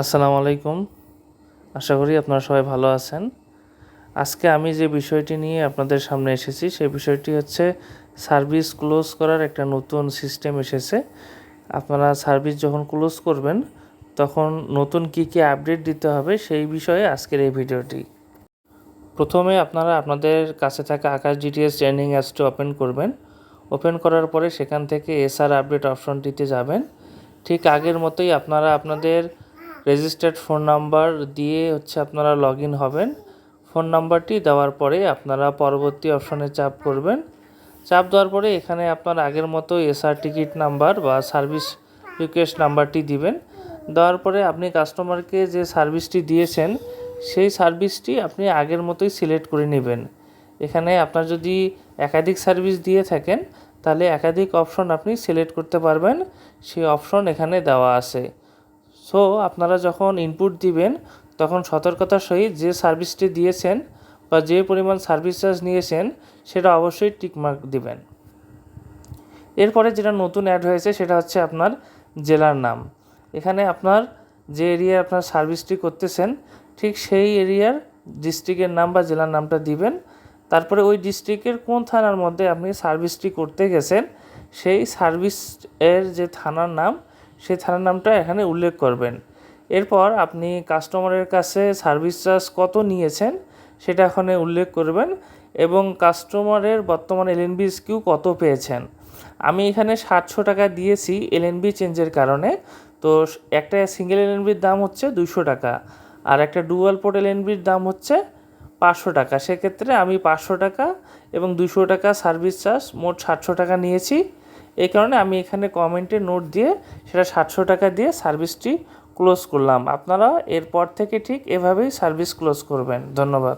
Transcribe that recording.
আসসালামু আলাইকুম। আশা করি আপনারা সবাই ভালো আছেন। আজকে আমি যে বিষয়টি নিয়ে আপনাদের সামনে এসেছি, সেই বিষয়টি হচ্ছে সার্ভিস ক্লোজ করার একটা নতুন সিস্টেম এসেছে। আপনারা সার্ভিস যখন ক্লোজ করবেন, তখন নতুন কী কী আপডেট দিতে হবে সেই বিষয়ে আজকের এই ভিডিওটি। প্রথমে আপনারা আপনাদের কাছে থাকা আকাশ ডিটিএস ট্রেনিং অ্যাপসটি ওপেন করবেন। ওপেন করার পরে সেখান থেকে এসআর আপডেট অপশনটিতে যাবেন। ঠিক আগের মতোই আপনারা আপনাদের রেজিস্টার্ড ফোন নাম্বার দিয়ে হচ্ছে আপনারা লগ ইন হবেন ফোন নাম্বারটি দেওয়ার পরে আপনারা পরবর্তী অপশনে চাপ করবেন। চাপ দেওয়ার পরে এখানে আপনার আগের মতো এসআর টিকিট নাম্বার বা সার্ভিস রিকোয়েস্ট নাম্বারটি দিবেন। দেওয়ার পরে আপনি কাস্টমারকে যে সার্ভিসটি দিয়েছেন, সেই সার্ভিসটি আপনি আগের মতোই সিলেক্ট করে নেবেন। এখানে আপনার যদি একাধিক সার্ভিস দিয়ে থাকেন, তাহলে একাধিক অপশন আপনি সিলেক্ট করতে পারবেন। সেই অপশন এখানে দেওয়া আছে। সো আপনারা যখন ইনপুট দিবেন, তখন সতর্কতার সহিত যে সার্ভিসটি দিয়েছেন বা যে পরিমাণ সার্ভিস চার্জ নিয়েছেন, সেটা অবশ্যই টিকমার্ক দিবেন। এরপরে যেটা নতুন অ্যাড হয়েছে, সেটা হচ্ছে আপনার জেলার নাম। এখানে আপনার যে এরিয়ায় আপনার সার্ভিসটি করতেছেন, ঠিক সেই এরিয়ার ডিস্ট্রিক্টের নাম বা জেলার নামটা দিবেন। তারপরে ওই ডিস্ট্রিক্টের কোন থানার মধ্যে আপনি সার্ভিসটি করতে গেছেন, সেই সার্ভিস এর যে থানার নাম সেই থানার নামটা এখানে উল্লেখ করবেন। এরপর আপনি কাস্টমারের কাছে সার্ভিস চার্জ কত নিয়েছেন সেটা এখানে উল্লেখ করবেন এবং কাস্টমারের বর্তমান এলএনবি স্কিউ কত পেয়েছেন। আমি এখানে সাতশো টাকা দিয়েছি এলএনবি চেঞ্জের কারণে। তো একটা সিঙ্গেল এলএনবির দাম হচ্ছে দুশো টাকা আর একটা ডুয়াল পোর্ট এলএনবির দাম হচ্ছে পাঁচশো টাকা। সেক্ষেত্রে আমি পাঁচশো টাকা এবং দুশো টাকা সার্ভিস চার্জ মোট সাতশো টাকা নিয়েছি। এই কারণে আমি এখানে কমেন্টে নোট দিয়ে সেটা সাতশো টাকা দিয়ে সার্ভিসটি ক্লোজ করলাম। আপনারা এরপর থেকে ঠিক এভাবেই সার্ভিস ক্লোজ করবেন। ধন্যবাদ।